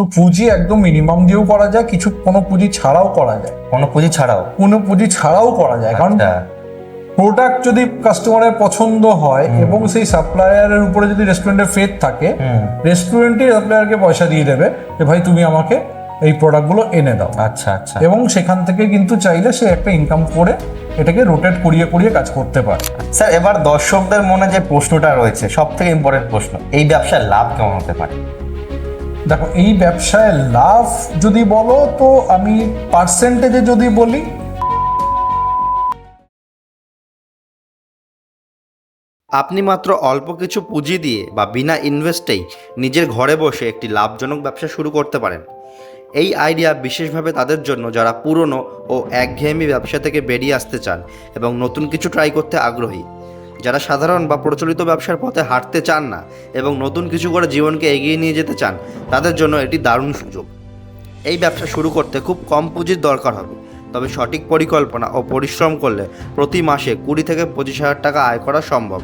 তো পুঁজি একদম মিনিমাম দিয়েও করা যায় কিছু কোনো পুঁজি ছাড়াও করা যায়। কোনো পুঁজি ছাড়াও? কোনো পুঁজি ছাড়াও করা যায় কারণ আচ্ছা, প্রোডাক্ট যদি কাস্টমারের পছন্দ হয় এবং সেই সাপ্লায়ারের উপরে যদি রেস্টুরেন্টের ফেথ থাকে। রেস্টুরেন্টই সাপ্লায়ারকে পয়সা দিয়ে দেবে যে ভাই তুমি আমাকে এই প্রোডাক্টগুলো এনে দাও। আচ্ছা আচ্ছা। এবং সেখান থেকে কিন্তু চাইলে সে একটা ইনকাম করে এটাকে রোটেট করিয়ে করিয়ে কাজ করতে পারে। স্যার এবার দর্শকদের মনে যে প্রশ্নটা রয়েছে সব থেকে ইম্পর্টেন্ট প্রশ্ন এই ব্যবসায় লাভ কেমন হতে পারে? দেখো, এই ব্যবসায় লাভ যদি বলো, তো আমি পার্সেন্টেজে যদি বলি, আপনি মাত্র অল্প কিছু পুঁজি দিয়ে বা বিনা ইনভেস্টেই নিজের ঘরে বসে একটি লাভজনক ব্যবসা শুরু করতে পারেন। এই আইডিয়া বিশেষভাবে তাদের জন্য যারা পুরনো ও একঘেয়েমি ব্যবসা থেকে বেরিয়ে আসতে চান এবং নতুন কিছু ট্রাই করতে আগ্রহী। যারা সাধারণ বা প্রচলিত ব্যবসার পথে হাঁটতে চান না এবং নতুন কিছু করে জীবনকে এগিয়ে নিয়ে যেতে চান, তাদের জন্য এটি দারুণ সুযোগ। এই ব্যবসা শুরু করতে খুব কম পুঁজির দরকার হবে, তবে সঠিক পরিকল্পনা ও পরিশ্রম করলে প্রতি মাসে কুড়ি থেকে পঁচিশ হাজার টাকা আয় করা সম্ভব।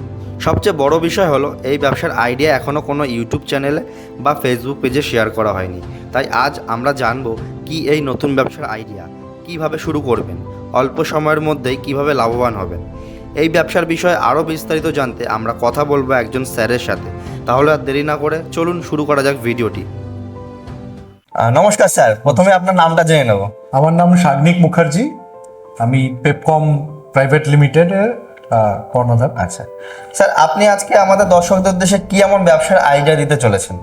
সবচেয়ে বড় বিষয় হলো, এই ব্যবসার আইডিয়া এখনও কোনো ইউটিউব চ্যানেলে বা ফেসবুক পেজে শেয়ার করা হয়নি। তাই আজ আমরা জানব কি এই নতুন ব্যবসার আইডিয়া, কীভাবে শুরু করবেন, অল্প সময়ের মধ্যেই কীভাবে লাভবান হবেন। এই ব্যবসার বিষয়ে আরও বিস্তারিত জানতে আমরা কথা বলব একজন স্যারের সাথে। তাহলে আর দেরি না করে চলুন শুরু করা যাক ভিডিওটি। নমস্কার স্যার প্রথমে আপনার নামটা জেনে নেব। আমার নাম শাগনিক মুখার্জি। আমি পেপকম প্রাইভেট লিমিটেডের কর্ণধার। আচ্ছা। স্যার আপনি আজকে আমাদের দর্শকদের উদ্দেশ্যে কি এমন ব্যবসার আইডিয়া দিতে চলেছেন?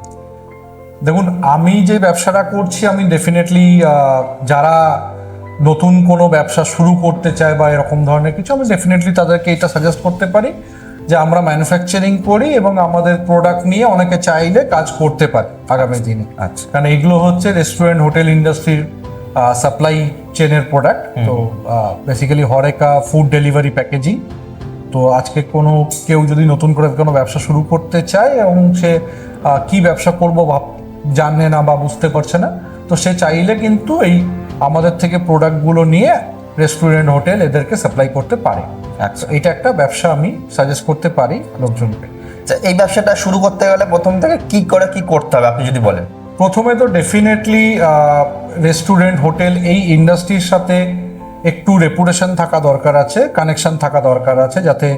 দেখুন আমি যে ব্যবসাটা করছি আমি ডেফিনেটলি যারা নতুন কোনো ব্যবসা শুরু করতে চায় বা এরকম ধরনের কিছু আমি ডেফিনেটলি তাদেরকে এটা সাজেস্ট করতে পারি যে আমরা ম্যানুফ্যাকচারিং করি এবং আমাদের প্রোডাক্ট নিয়ে অনেকে চাইলে কাজ করতে পারে আগামী দিনে। আচ্ছা। কারণ এগুলো হচ্ছে রেস্টুরেন্ট হোটেল ইন্ডাস্ট্রির সাপ্লাই চেনের প্রোডাক্ট তো basically HoReCa food delivery packaging তো আজকে কোনো কেউ যদি নতুন করে কোনো ব্যবসা শুরু করতে চায় এবং সে কি ব্যবসা করব ভাব জানে না বা বুঝতে পারছে না তো সে চাইলে কিন্তু এই আমাদের থেকে প্রোডাক্টগুলো নিয়ে রেস্টুরেন্ট হোটেল এদেরকে সাপ্লাই করতে পারে। এটা একটা ব্যবসা আমি সাজেস্ট করতে পারি লোকজনকে। আচ্ছা, এই ব্যবসাটা শুরু করতে গেলে প্রথম থেকে কি করে কি করতে হবে আপনি যদি বলেন। প্রথমে তো ডেফিনেটলি রেস্টুরেন্ট হোটেল এই ইন্ডাস্ট্রির সাথে একটু রেপুটেশন থাকা দরকার আছে কানেকশন থাকা দরকার আছে যাতে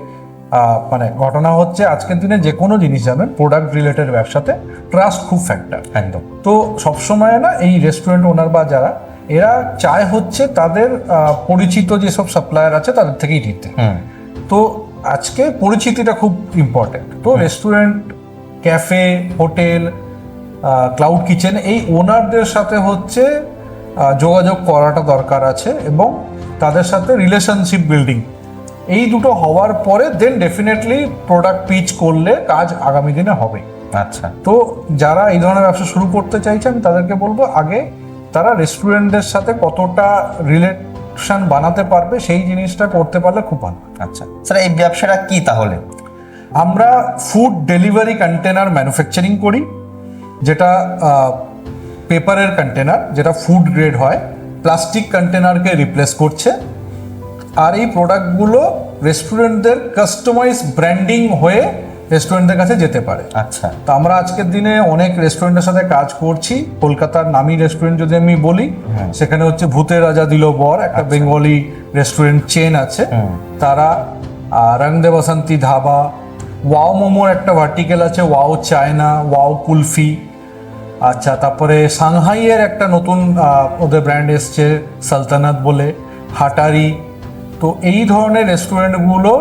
মানে ঘটনা হচ্ছে আজকের দিনে যে কোনো জিনিস যাবেন প্রোডাক্ট রিলেটেড ব্যবসাতে ট্রাস্ট খুব ফ্যাক্টর একদম। তো সবসময় না এই রেস্টুরেন্ট ওনার বা যারা এরা চায় হচ্ছে তাদের পরিচিত যেসব সাপ্লায়ার আছে তাদের থেকেই নিতে। তো আজকে পরিচিতিটা খুব ইম্পর্টেন্ট তো restaurant cafe hotel cloud kitchen এই ওনারদের সাথে হচ্ছে যোগাযোগ করাটা দরকার আছে এবং তাদের সাথে রিলেশনশিপ বিল্ডিং এই দুটো হওয়ার পরে দেন ডেফিনেটলি প্রোডাক্ট পিচ করলে কাজ আগামী দিনে হবে। আচ্ছা। তো যারা এই ধরনের ব্যবসা শুরু করতে চাইছে আমি তাদেরকে বলব আগে তারা রেস্টুরেন্টদের সাথে কতটা রিলেশন বানাতে পারবে সেই জিনিসটা করতে পারলে খুব ভালো। আচ্ছা। স্যার এই ব্যবসাটা কি তাহলে? আমরা ফুড ডেলিভারি কন্টেনার ম্যানুফ্যাকচারিং করি যেটা পেপারের কন্টেনার যেটা ফুড গ্রেড হয় প্লাস্টিক কন্টেনারকে রিপ্লেস করছে। আর এই প্রোডাক্টগুলো রেস্টুরেন্টদের কাস্টমাইজ ব্র্যান্ডিং হয়ে রেস্টুরেন্টদের কাছে যেতে পারে। আচ্ছা। তো আমরা আজকের দিনে অনেক রেস্টুরেন্টের সাথে কাজ করছি। কলকাতার নামি রেস্টুরেন্ট যদি আমি বলি সেখানে হচ্ছে ভূতের রাজা দিল বর একটা বেঙ্গলি রেস্টুরেন্ট চেন আছে। তারা আহ, রং দে ধাবা ওয়াও মোমোর একটা ভার্টিক্যাল আছে ওয়াও চায়না ওয়াও কুলফি। আচ্ছা তারপরে সাংহাইয়ের একটা নতুন ওদের ব্র্যান্ড এসছে সালতানাত বলে। হাটারি তো এই ধরনের রেস্টুরেন্টগুলো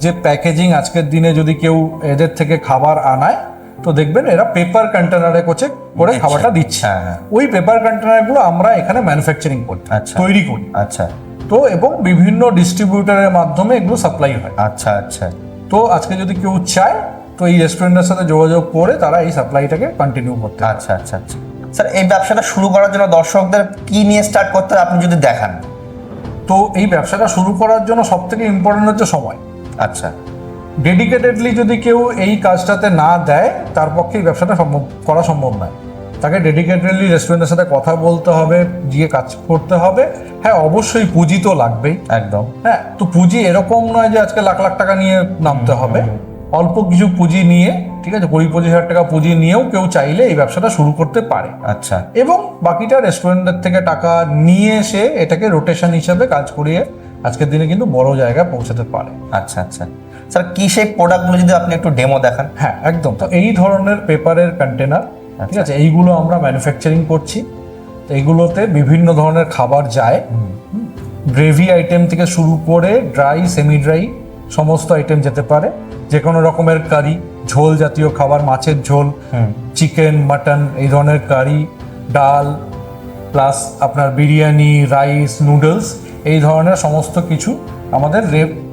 যে প্যাকেজিং আজকের দিনে যদি কেউ এদের থেকে খাবার আনায় তো দেখবেন এরা পেপার কন্টেনারে কোচে করে খাবারটা দিচ্ছে। হ্যাঁ, হ্যাঁ। ওই পেপার কন্টেনারগুলো আমরা এখানে ম্যানুফ্যাকচারিং করি আচ্ছা। তৈরি করি। আচ্ছা। তো এবং বিভিন্ন ডিস্ট্রিবিউটারের মাধ্যমে এগুলো সাপ্লাই হয়। আচ্ছা আচ্ছা। তো আজকে যদি কেউ চায় তো এই রেস্টুরেন্টের সাথে যোগাযোগ করে তারা এই সাপ্লাইটাকে কন্টিনিউ করতে আচ্ছা আচ্ছা আচ্ছা। স্যার এই ব্যবসাটা শুরু করার জন্য দর্শকদের কি নিয়ে স্টার্ট করতে হবে আপনি যদি দেখান। তো এই ব্যবসাটা শুরু করার জন্য সব থেকে ইম্পর্টেন্ট হচ্ছে সময়। আচ্ছা। ডেডিকেটেডলি যদি কেউ এই কাজটাতে না দেয় তার পক্ষে এই ব্যবসাটা সম্ভব করা সম্ভব নয়। তাকে ডেডিকেটেডলি রেস্টুরেন্টের সাথে কথা বলতে হবে গিয়ে কাজ করতে হবে। হ্যাঁ অবশ্যই পুঁজি তো লাগবেই। একদম। হ্যাঁ তো পুঁজি এরকম নয় যে আজকে লাখ লাখ টাকা নিয়ে নামতে হবে। অল্প কিছু পুঁজি নিয়ে ঠিক আছে কুড়ি পঁচিশ হাজার টাকা পুঁজি নিয়েও কেউ চাইলে এই ব্যবসাটা শুরু করতে পারে। আচ্ছা। এবং বাকিটা রেস্টুরেন্টের থেকে টাকা নিয়ে এসে এটাকে রোটেশন হিসাবে কাজ করিয়ে আজকের দিনে কিন্তু বড় জায়গায় পৌঁছাতে পারে। আচ্ছা আচ্ছা। স্যার কি সেই প্রোডাক্টগুলো যদি আপনি একটু ডেমো দেখান? হ্যাঁ একদম। তো এই ধরনের পেপারের কন্টেনার ঠিক আছে এইগুলো আমরা ম্যানুফ্যাকচারিং করছি। তো এইগুলোতে বিভিন্ন ধরনের খাবার যায়। গ্রেভি আইটেম থেকে শুরু করে ড্রাই সেমি ড্রাই সমস্ত আইটেম যেতে পারে। যে কোনো রকমের কারি ঝোল জাতীয় খাবার মাছের ঝোল চিকেন মাটন এই ধরনের কারি ডাল প্লাস আপনার বিরিয়ানি রাইস নুডলস এই ধরনের সমস্ত কিছু আমাদের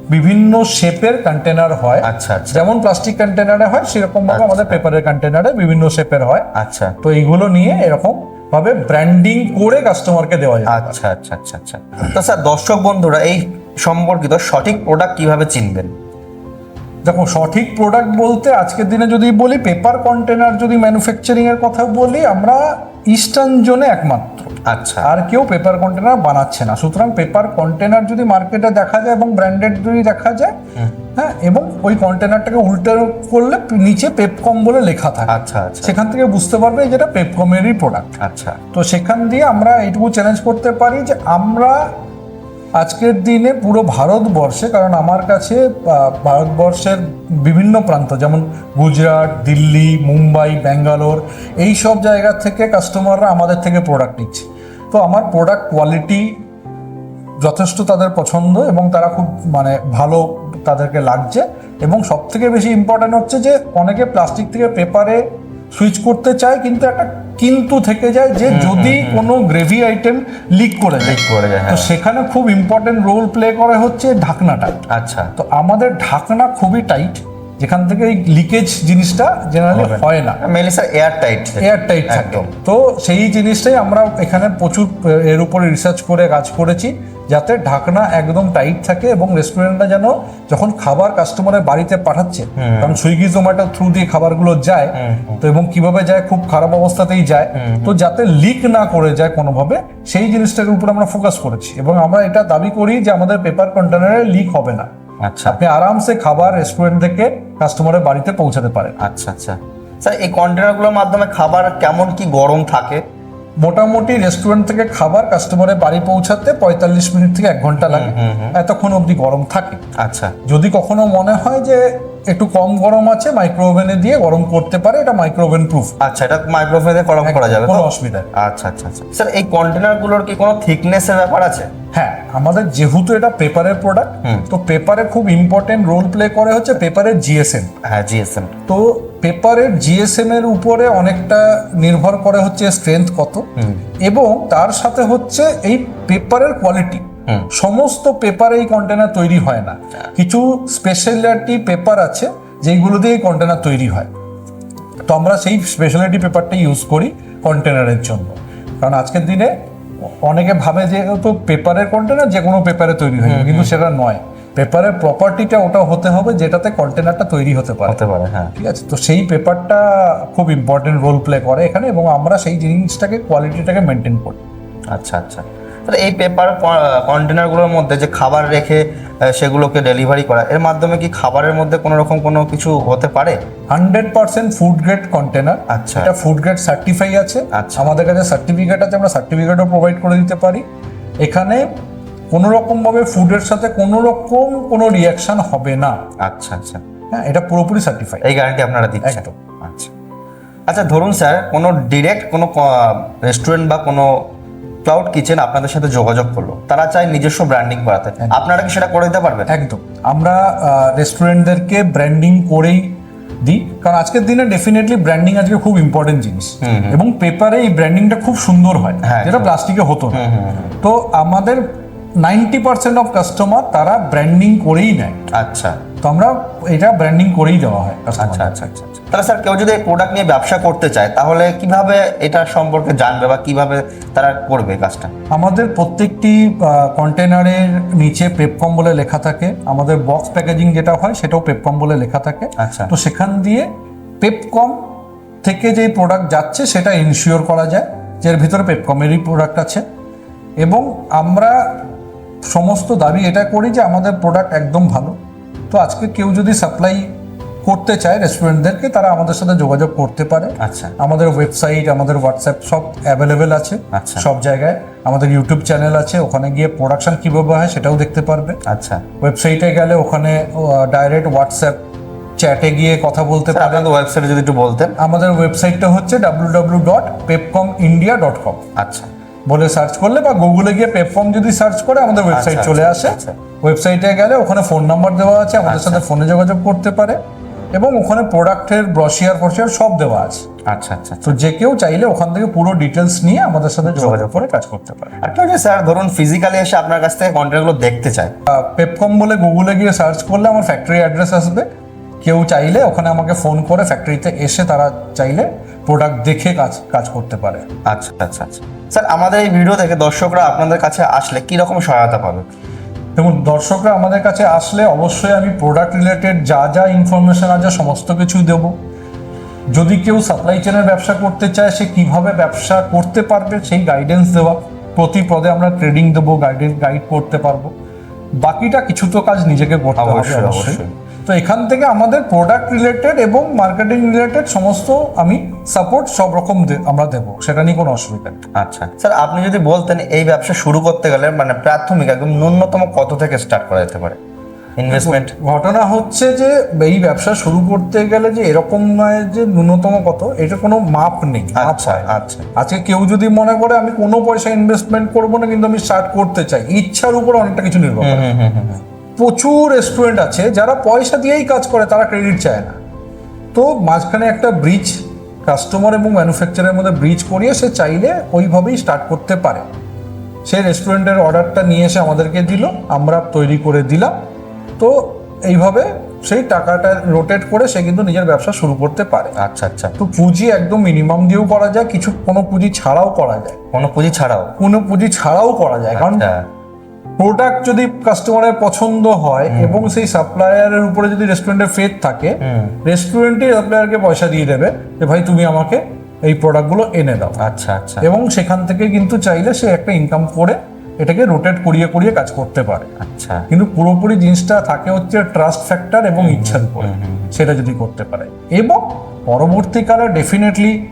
বিভিন্ন শেপের কন্টেনার হয়। আচ্ছা আচ্ছা। যেমন প্লাস্টিক কন্টেনারে হয় সেরকম ভাবে আমাদের পেপারের কন্টেনারে বিভিন্ন শেপের হয়। আচ্ছা। তো এইগুলো নিয়ে এরকম ভাবে ব্র্যান্ডিং করে কাস্টমারকে দেওয়া যায়। আচ্ছা আচ্ছা আচ্ছা আচ্ছা। তো স্যার দর্শক বন্ধুরা এই সম্পর্কিত সঠিক প্রোডাক্ট কীভাবে চিনবেন? দেখো সঠিক প্রোডাক্ট বলতে আজকের দিনে যদি বলি পেপার কন্টেনার যদি ম্যানুফ্যাকচারিং এর কথা বলি আমরা ইস্টার্ন জোনে একমাত্র। আচ্ছা। আর কেউ পেপার কন্টেনার বানাচ্ছে না। সুতরাং পেপার কন্টেনার যদি মার্কেটে দেখা যায় এবং ব্র্যান্ডেড যদি দেখা যায় হ্যাঁ এবং ওই কন্টেনারটাকে উল্টে করলে নিচে পেপকম বলে লেখা থাকে। আচ্ছা আচ্ছা। সেখান থেকে বুঝতে পারবে যেটা পেপকমেরই প্রোডাক্ট আচ্ছা। তো সেখান দিয়ে আমরা এইটুকু চ্যালেঞ্জ করতে পারি যে আমরা আজকের দিনে পুরো ভারতবর্ষে, কারণ আমার কাছে ভারতবর্ষের বিভিন্ন প্রান্ত, যেমন গুজরাট, দিল্লি, মুম্বাই, ব্যাঙ্গালোর, এই সব জায়গা থেকে কাস্টমাররা আমাদের থেকে প্রোডাক্ট নিচ্ছে। তো আমার প্রোডাক্ট কোয়ালিটি যথেষ্ট তাদের পছন্দ এবং তারা খুব মানে ভালো তাদেরকে লাগছে এবং সব থেকে বেশি ইম্পর্ট্যান্ট হচ্ছে যে, অনেকে প্লাস্টিক থেকে পেপারে সুইচ করতে চায়, কিন্তু একটা কিন্তু থেকে যায় যে যদি কোনো গ্রেভি আইটেম লিক করে যায়। করে যায় তো হ্যাঁ। সেখানে খুব ইম্পর্টেন্ট রোল প্লে করে হচ্ছে ঢাকনাটা। আচ্ছা। তো আমাদের ঢাকনা খুবই টাইট যেখান থেকে এই লিকেজ জিনিসটা জেনারেলি হয় না। Mainly sir air tight air tight থাকে। তো সেই জিনিসটাই আমরা এখানে প্রচুর এর উপরে রিসার্চ করে কাজ করেছি যাতে ঢাকনা একদম টাইট থাকে এবং রেস্টুরেন্টটা যেন যখন খাবার কাস্টমারের বাড়িতে পাঠাচ্ছে কারণ সুইগি জোম্যাটো থ্রু দিয়ে খাবারগুলো যায় তো এবং কীভাবে যায় খুব খারাপ অবস্থাতেই যায় তো যাতে লিক না করে যায় কোনোভাবে সেই জিনিসটার উপর আমরা ফোকাস করেছি। এবং আমরা এটা দাবি করি যে আমাদের পেপার কন্টেনারে লিক হবে না। আচ্ছা। আপনি আরামসে খাবার রেস্টুরেন্ট থেকে কাস্টমারের বাড়িতে পৌঁছাতে পারে। আচ্ছা আচ্ছা। স্যার, এই কন্টেনারগুলোর মাধ্যমে খাবার কেমন কি গরম থাকে? মোটামুটি রেস্টুরেন্ট থেকে খাবার কাস্টমারের বাড়ি পৌঁছাতে পঁয়তাল্লিশ মিনিট থেকে এক ঘণ্টা লাগে। এতক্ষণ অবধি গরম থাকে। আচ্ছা। যদি কখনো মনে হয় যে একটু কম গরম আছে মাইক্রো ওভেনে দিয়ে গরম করতে পারে এটা মাইক্রোওভেন প্রুফ আচ্ছা এটা মাইক্রোওভেনে গরম করা যাবে কোনো অসুবিধা আচ্ছা আচ্ছা আচ্ছা। স্যার এই কন্টেনারগুলোর কি কোনো থিকনেসের ব্যাপার আছে? হ্যাঁ আমাদের যেহেতু এটা পেপারের প্রোডাক্ট তো পেপারে খুব ইম্পর্টেন্ট রোল প্লে করে হচ্ছে পেপারের জিএসএম হ্যাঁ জিএসএম তো পেপারের জিএসএম এর উপরে অনেকটা নির্ভর করে হচ্ছে স্ট্রেংথ কত। এবং তার সাথে হচ্ছে এই পেপারের কোয়ালিটি সমস্ত পেপারে এই কন্টেনার তৈরি হয় না। কিছু স্পেশালিটি পেপার আছে যেইগুলো দিয়ে এই কন্টেনার তৈরি হয়। তো আমরা সেই স্পেশালিটি পেপারটা ইউজ করি কন্টেনারের জন্য। কারণ আজকের দিনে অনেকে ভাবে যে তো পেপারের কন্টেনার যে কোনো পেপারে তৈরি হয় কিন্তু সেটা নয়। পেপারের প্রপার্টিটা ওটা হতে হবে যেটাতে কন্টেনারটা তৈরি হতে পারে। হতে পারে হ্যাঁ। ঠিক আছে? তো সেই পেপারটা খুব ইম্পর্টেন্ট রোল প্লে করে এখানে এবং আমরা সেই জিনিসটাকে কোয়ালিটিটাকে মেনটেন করি। আচ্ছা আচ্ছা। তাহলে এই পেপার কন্টেনারগুলোর মধ্যে যে খাবার রেখে সেগুলোকে ডেলিভারি করা এর মাধ্যমে কি খাবারের মধ্যে কোনো রকম কোনো কিছু হতে পারে? Hundred percent food grade container আচ্ছা। এটা ফুড গ্রেড সার্টিফাই আছে। আচ্ছা। আমাদের কাছে সার্টিফিকেট আছে আমরা সার্টিফিকেটও প্রোভাইড করে দিতে পারি। এখানে কোনো রকমভাবে ফুডের সাথে কোনো রকম কোনো রিয়াকশন হবে না। আচ্ছা আচ্ছা। হ্যাঁ এটা পুরোপুরি সার্টিফাই এই গ্যারান্টি আপনারা দিচ্ছেন। একদম। আচ্ছা। আচ্ছা ধরুন স্যার কোনো ডিরেক্ট কোনো রেস্টুরেন্ট বা কোনো ক্লাউড কিচেন আপনাদের সাথে যোগাযোগ করল। তারা চায় নিজস্ব ব্র্যান্ডিং করাতে আপনারা কি সেটা করে দিতে পারবেন? একদম। আমরা রেস্টুরেন্টদেরকে ব্র্যান্ডিং করেই দিই। কারণ আজকের দিনে ডেফিনেটলি ব্র্যান্ডিং আজকে খুব ইম্পর্টেন্ট জিনিস। এবং পেপারে এই ব্র্যান্ডিংটা খুব সুন্দর হয়। হ্যাঁ, যেটা প্লাস্টিকে হতো না। তো আমাদের নাইনটি পার্সেন্ট অফ কাস্টমার তারা ব্র্যান্ডিং করেই নেয়। আচ্ছা। তো আমরা এটা ব্র্যান্ডিং করেই দেওয়া হয় আচ্ছা আচ্ছা আচ্ছা আচ্ছা। তাহলে স্যার কেউ যদি এই প্রোডাক্ট নিয়ে ব্যবসা করতে চায় তাহলে কীভাবে এটা সম্পর্কে জানবে বা কীভাবে তারা করবে কাজটা? আমাদের প্রত্যেকটি কন্টেনারের নিচে পেপকম বলে লেখা থাকে। আমাদের বক্স প্যাকেজিং যেটা হয় সেটাও পেপকম বলে লেখা থাকে। আচ্ছা। তো সেখান দিয়ে পেপকম থেকে যে প্রোডাক্ট যাচ্ছে সেটা ইনশিওর করা যায় যে এর ভিতরে পেপকমেরই প্রোডাক্ট আছে। এবং আমরা সমস্ত দাবি এটা করি যে আমাদের প্রোডাক্ট একদম ভালো। তো আজকে কেউ যদি সাপ্লাই করতে চায় রেস্টুরেন্টদেরকে তারা আমাদের সাথে যোগাযোগ করতে পারে। আচ্ছা। আমাদের ওয়েবসাইট আমাদের হোয়াটসঅ্যাপ সব অ্যাভেলেবেল আছে। আচ্ছা। সব জায়গায়। আমাদের ইউটিউব চ্যানেল আছে। ওখানে গিয়ে প্রোডাকশন কীভাবে হয় সেটাও দেখতে পারবে। আচ্ছা। ওয়েবসাইটে গেলে ওখানে ডাইরেক্ট হোয়াটসঅ্যাপ চ্যাটে গিয়ে কথা বলতে স্যার পারে। আপনাদের ওয়েবসাইটে যদি একটু বলতেন। আমাদের ওয়েবসাইটটা হচ্ছে W W dot Pepcom India dot com আচ্ছা। বলে সার্চ করলে বা গুগলে গিয়ে পেপকম যদি সার্চ করে আমাদের ওয়েবসাইট আচ্ছা, চলে আচ্ছা, আসে। আচ্ছা। ওয়েবসাইটে গেলে ওখানে ফোন নাম্বার দেওয়া আছে আমাদের সাথে ফোনে যোগাযোগ করতে পারে এবং ওখানে প্রোডাক্টের ব্রশিয়ার ফরশিয়ার সব দেওয়া আছে। আচ্ছা আচ্ছা তো যে কেউ চাইলে ওখান থেকে পুরো ডিটেলস নিয়ে আমাদের সাথে যোগাযোগ করে কাজ করতে পারে। আর কেউ স্যার ধরুন ফিজিক্যালি এসে আপনার কাছ থেকে কন্টেন্টগুলো দেখতে চায়। পেপকম বলে গুগলে গিয়ে সার্চ করলে আমার ফ্যাক্টরি অ্যাড্রেস আসবে। কেউ চাইলে ওখানে আমাকে ফোন করে ফ্যাক্টরিতে এসে তারা চাইলে প্রোডাক্ট দেখে কাজ কাজ করতে পারে। আচ্ছা আচ্ছা আচ্ছা। স্যার আমাদের এই ভিডিও থেকে দর্শকরা আপনাদের কাছে আসলে কি রকম সহায়তা পাবে? দেখুন দর্শকরা আমাদের কাছে আসলে অবশ্যই আমি প্রোডাক্ট রিলেটেড যা যা ইনফরমেশন আছে সমস্ত কিছু দেব। যদি কেউ সাপ্লাই চেনের ব্যবসা করতে চায় সে কীভাবে ব্যবসা করতে পারবে সেই গাইডেন্স দেওয়া। প্রতি পদে আমরা ট্রেডিং দেবো গাইডেন্স গাইড করতে পারব। বাকিটা কিছু তো কাজ নিজেকে করতে হবে অবশ্যই। তো এখান থেকে আমাদের প্রোডাক্ট রিলেটেড এবং মার্কেটিং রিলেটেড সমস্ত আমি সাপোর্ট সব রকম আমরা দেবো। সেটা নিয়ে কোনো অসুবিধা নেই। আচ্ছা। স্যার আপনি যদি বলতেন এই ব্যবসা শুরু করতে গেলে মানে প্রাথমিক একদম ন্যূনতম কত থেকে স্টার্ট করা যেতে পারে? ইনভেস্টমেন্ট ঘটনা হচ্ছে যে এই ব্যবসা শুরু করতে গেলে যে এরকম নয় যে ন্যূনতম কত এটা কোনো মাপ নেই আচ্ছা আচ্ছা। আজকে কেউ যদি মনে করে আমি কোনো পয়সা ইনভেস্টমেন্ট করব না কিন্তু আমি স্টার্ট করতে চাই ইচ্ছার উপর অনেকটা কিছু নির্ভর করে। প্রচুর রেস্টুরেন্ট আছে যারা পয়সা দিয়েই কাজ করে তারা ক্রেডিট চায় না। তো মাঝখানে একটা ব্রিজ কাস্টমার এবং ম্যানুফ্যাকচারের মধ্যে ব্রিজ করিয়ে সে চাইলে ওইভাবেই স্টার্ট করতে পারে। সে রেস্টুরেন্টের অর্ডারটা নিয়ে এসে আমাদেরকে দিল আমরা তৈরি করে দিলাম। তো এইভাবে সেই টাকাটা রোটেট করে সে কিন্তু নিজের ব্যবসা শুরু করতে পারে। আচ্ছা আচ্ছা। তো পুঁজি একদম মিনিমাম দিয়েও করা যায় কিছু কোনো পুঁজি ছাড়াও করা যায়। কোনো পুঁজি ছাড়াও? কোনো পুঁজি ছাড়াও করা যায় কারণ আচ্ছা। প্রোডাক্ট যদি কাস্টমারের পছন্দ হয় এবং সেই সাপ্লায়ারের উপরে যদি রেস্টুরেন্টের ফেথ থাকে রেস্টুরেন্টই সাপ্লায়ারকে পয়সা দিয়ে দেবে যে ভাই তুমি আমাকে এই প্রোডাক্টগুলো এনে দাও। আচ্ছা আচ্ছা। এবং সেখান থেকে কিন্তু চাইলে সে একটা ইনকাম করে এটাকে রোটেট করিয়ে করিয়ে কাজ করতে পারে। আচ্ছা। কিন্তু পুরোপুরি জিনিসটা থাকে হচ্ছে ট্রাস্ট ফ্যাক্টর এবং ইচ্ছার উপরে। সেটা যদি করতে পারে। এবং পরবর্তীকালে ডেফিনেটলি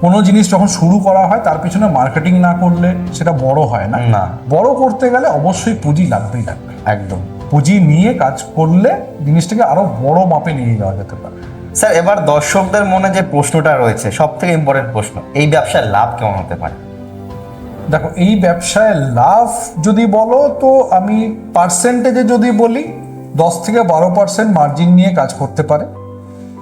কোনো জিনিস যখন শুরু করা হয় তার পিছনে মার্কেটিং না করলে সেটা বড় হয় না। না। বড় করতে গেলে অবশ্যই পুঁজি লাগবেই লাগবে একদম। পুঁজি নিয়ে কাজ করলে জিনিসটাকে আরও বড় মাপে নিয়ে যাওয়া যেতে পারে। স্যার এবার দর্শকদের মনে যে প্রশ্নটা রয়েছে সব থেকে ইম্পর্টেন্ট প্রশ্ন এই ব্যবসায় লাভ কেমন হতে পারে? দেখো এই ব্যবসায় লাভ যদি বলো তো আমি পার্সেন্টেজে যদি বলি দশ থেকে বারো পার্সেন্ট মার্জিন নিয়ে কাজ করতে পারে।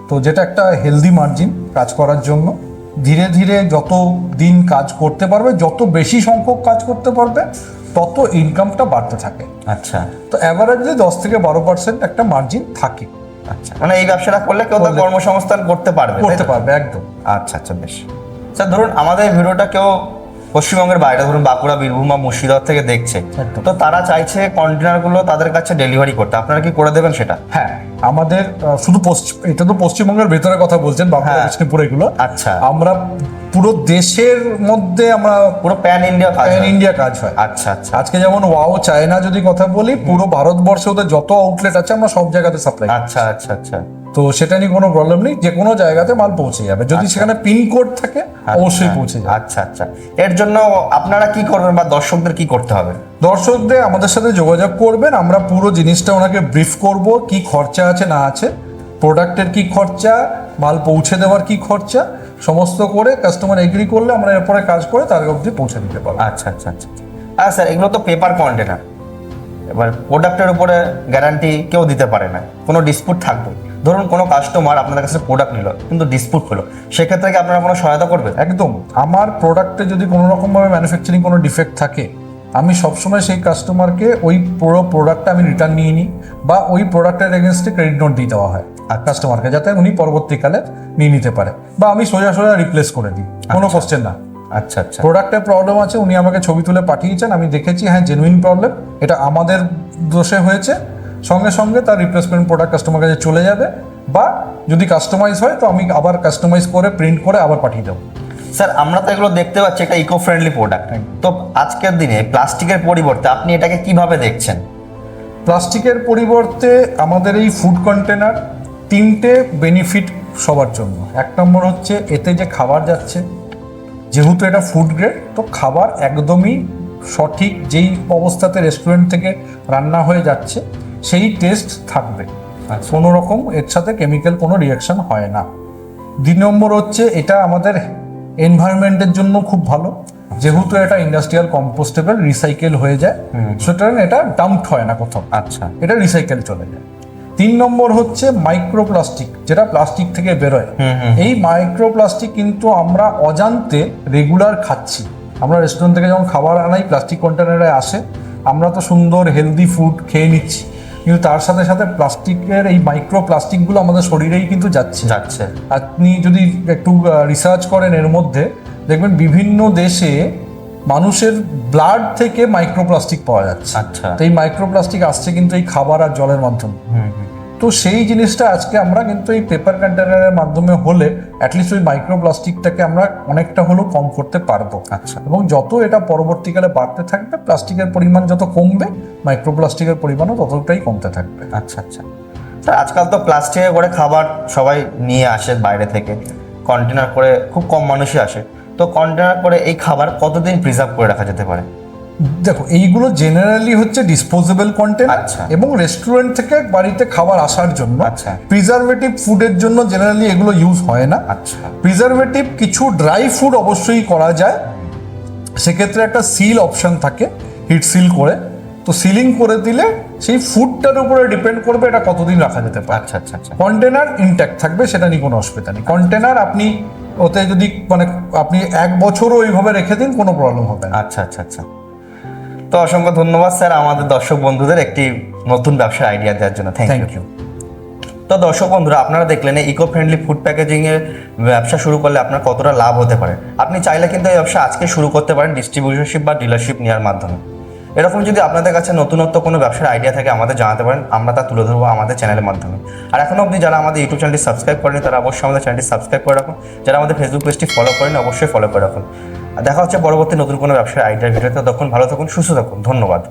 তো যেটা একটা হেলদি মার্জিন কাজ করার জন্য। ধীরে ধীরে যত দিন কাজ করতে পারবে যত বেশি সংখ্যক কাজ করতে পারবে তত ইনকামটা বাড়তে থাকে। আচ্ছা। তো অ্যাভারেজে দশ থেকে বারো পার্সেন্ট একটা মার্জিন থাকে। আচ্ছা। মানে এই ব্যবসাটা করলে কেউ তো করলে- কর্মসংস্থান করতে পারবে করতে পারবে একদম। আচ্ছা আচ্ছা বেশ। স্যার ধরুন আমাদের ভিডিওটা কেউ পশ্চিমবঙ্গের বাইরে ধরুন বাঁকুড়া বীরভূম বা মুর্শিদাবাদ থেকে দেখছে তো তারা চাইছে কন্টেনারগুলো তাদের কাছে ডেলিভারি করতে। আপনারা কি করে দেবেন সেটা? হ্যাঁ। আমাদের শুধু পশ্চিম এটা তো পশ্চিমবঙ্গের ভেতরে কথা বলছেন বাঁকুড়া হ্যাঁ। বিষ্ণুপুর এগুলো। আচ্ছা। আমরা পুরো দেশের মধ্যে আমরা পুরো প্যান ইন্ডিয়া প্যান ইন্ডিয়া কাজ হয়। আচ্ছা আচ্ছা। আজকে যেমন ওয়াও চায়না যদি কথা বলি পুরো ভারতবর্ষে ওদের যত আউটলেট আছে আমরা সব জায়গাতে সাপ্লাই আচ্ছা আচ্ছা আচ্ছা। তো সেটা নিয়ে কোনো প্রবলেম নেই যে কোনো জায়গাতে মাল পৌঁছে যাবে। যদি সেখানে পিন কোড থাকে অবশ্যই পৌঁছে যাবে। আচ্ছা আচ্ছা। এর জন্য আপনারা কি করবেন বা দর্শকদের কি করতে হবে? দর্শকদের আমাদের সাথে যোগাযোগ করবেন। আমরা পুরো জিনিসটা ওনাকে ব্রিফ করব কি খরচা আছে না আছে। প্রোডাক্টের কি খরচা মাল পৌঁছে দেওয়ার কি খরচা সমস্ত করে কাস্টমার এগ্রি করলে আমরা এরপরে কাজ করে তার অবধি পৌঁছে দিতে পারব। আচ্ছা আচ্ছা আচ্ছা। আর স্যার এগুলো তো পেপার কন্টেনার এবার প্রোডাক্টের উপরে গ্যারান্টি কেউ দিতে পারে না। কোনো ডিসপুট থাকবে। ধরুন কোনো কাস্টমার আপনাদের কাছে প্রোডাক্ট নিল কিন্তু ডিসপুট হলো। সেক্ষেত্রে কি আপনারা কোনো সহায়তা করবেন? একদম। আমার প্রোডাক্টে যদি কোনো রকমভাবে ম্যানুফ্যাকচারিং কোনো ডিফেক্ট থাকে আমি সবসময় সেই কাস্টমারকে ওই পুরো প্রোডাক্টটা আমি রিটার্ন নিয়ে নিই বা ওই প্রোডাক্টের এগেনস্টে ক্রেডিট নোট দিয়ে দেওয়া হয়। আর কাস্টমারকে যাতে উনি পরবর্তীকালে নিয়ে নিতে পারে। বা আমি সোজা সোজা রিপ্লেস করে দিই। কোনো কোশ্চেন না। আচ্ছা আচ্ছা। প্রোডাক্টের প্রবলেম আছে উনি আমাকে ছবি তুলে পাঠিয়েছেন। আমি দেখেছি হ্যাঁ জেনুইন প্রবলেম এটা আমাদের দোষে হয়েছে। সঙ্গে সঙ্গে তার রিপ্লেসমেন্ট প্রোডাক্ট কাস্টমার কাছে চলে যাবে। বা যদি কাস্টমাইজ হয় তো আমি আবার কাস্টমাইজ করে প্রিন্ট করে আবার পাঠিয়ে দেবো। স্যার, আমরা তো এগুলো দেখতে পাচ্ছি, একটা ইকো ফ্রেন্ডলি প্রোডাক্ট তো আজকের দিনে প্লাস্টিকের পরিবর্তে আপনি এটাকে কীভাবে দেখছেন? প্লাস্টিকের পরিবর্তে আমাদের এই ফুড কন্টেনার তিনটে বেনিফিট সবার জন্য। এক নম্বর হচ্ছে, এতে যে খাবার যাচ্ছে, যেহেতু এটা ফুড গ্রেড তো খাবার একদমই সঠিক যেই অবস্থাতে রেস্টুরেন্ট থেকে রান্না হয়ে যাচ্ছে, সেই টেস্ট থাকবে। কোনো রকম এর সাথে কেমিক্যাল কোনো রিয়াকশন হয় না। দুই নম্বর হচ্ছে, এটা আমাদের এনভায়রনমেন্টের জন্য খুব ভালো। যেহেতু এটা ইন্ডাস্ট্রিয়াল কম্পোস্টেবল রিসাইকেল হয়ে যায় সুতরাং এটা ডাম্পড হয় না কোথাও। আচ্ছা। এটা রিসাইকেল চলে যায়। তিন নম্বর হচ্ছে মাইক্রোপ্লাস্টিক যেটা প্লাস্টিক থেকে বেরোয়। এই মাইক্রোপ্লাস্টিক কিন্তু আমরা অজান্তে রেগুলার খাচ্ছি। আমরা রেস্টুরেন্ট থেকে যখন খাবার আনাই প্লাস্টিক কন্টেনারে আসে আমরা তো সুন্দর হেলদি ফুড খেয়ে নিচ্ছি। কিন্তু তার সাথে সাথে প্লাস্টিকের এই মাইক্রো প্লাস্টিকগুলো আমাদের শরীরেই কিন্তু যাচ্ছে। যাচ্ছে। আপনি যদি একটু রিসার্চ করেন এর মধ্যে দেখবেন বিভিন্ন দেশে মানুষের ব্লাড থেকে মাইক্রোপ্লাস্টিক পাওয়া যাচ্ছে। আচ্ছা। তো এই মাইক্রোপ্লাস্টিক আসছে কিন্তু এই খাবার আর জলের মাধ্যমে। হুম হুম। তো সেই জিনিসটা আজকে আমরা কিন্তু এই পেপার কন্টেনারের মাধ্যমে হলে অ্যাটলিস্ট ওই মাইক্রোপ্লাস্টিকটাকে আমরা অনেকটা হলেও কম করতে পারব। আচ্ছা। এবং যত এটা পরবর্তীকালে বাড়তে থাকবে প্লাস্টিকের পরিমাণ যত কমবে মাইক্রোপ্লাস্টিকের পরিমাণও ততটাই কমতে থাকবে। আচ্ছা আচ্ছা। স্যার আজকাল তো প্লাস্টিকে করে খাবার সবাই নিয়ে আসে বাইরে থেকে। কন্টেনার করে খুব কম মানুষই আসে। তো কন্টেনার করে এই খাবার কতদিন প্রিজার্ভ করে রাখা যেতে পারে? দেখো এইগুলো জেনারেলি হচ্ছে ডিসপোজেবল কন্টেনার আচ্ছা। এবং রেস্টুরেন্ট থেকে বাড়িতে খাবার আসার জন্য আচ্ছা। প্রিজারভেটিভ ফুডের জন্য জেনারেলি এগুলো ইউজ হয় না। আচ্ছা। প্রিজারভেটিভ কিছু ড্রাই ফুড অবশ্যই করা যায়। সেক্ষেত্রে একটা সিল অপশন থাকে হিট সিল করে। তো সিলিং করে দিলে সেই ফুডটার উপরে ডিপেন্ড করবে এটা কতদিন রাখা যেতে পারে। আচ্ছা আচ্ছা আচ্ছা। কন্টেনার ইনট্যাক্ট থাকবে সেটা নিয়ে কোনো অসুবিধা নেই। কন্টেনার আপনি ওতে যদি মানে আপনি এক বছরও ওইভাবে রেখে দিন কোনো প্রবলেম হবে না। আচ্ছা আচ্ছা আচ্ছা। তো অসংখ্য ধন্যবাদ স্যার আমাদের দর্শক বন্ধুদের একটি নতুন ব্যবসার আইডিয়া দেওয়ার জন্য। থ্যাংক ইউ তো দর্শক বন্ধুরা আপনারা দেখলেন ইকো ফ্রেন্ডলি ফুড প্যাকেজিং এর ব্যবসা শুরু করলে আপনার কতটা লাভ হতে পারে। আপনি চাইলে কিন্তু এই ব্যবসা আজকে শুরু করতে পারেন ডিস্ট্রিবিউশনশিপ বা ডিলারশিপ নেওয়ার মাধ্যমে। এরকম যদি আপনাদের কাছে নতুনত্ব কোনো ব্যবসার আইডিয়া থাকে আমাদের জানাতে পারেন আমরা তা তুলে ধরবো আমাদের চ্যানেলের মাধ্যমে। আর এখনও অবধি যারা আমাদের ইউটিউব চ্যানেলটি সাবস্ক্রাইব করেন তারা অবশ্যই আমাদের চ্যানেলটি সাবস্ক্রাইব করে রাখুন। যারা আমাদের ফেসবুক পেজটি ফলো করেন অবশ্যই ফলো করে রাখুন। দেখা হচ্ছে পরবর্তী নতুন কোনো ব্যবসার আইডিয়ার ভিডিওতে। তখন ভালো থাকুন সুস্থ থাকুন। ধন্যবাদ।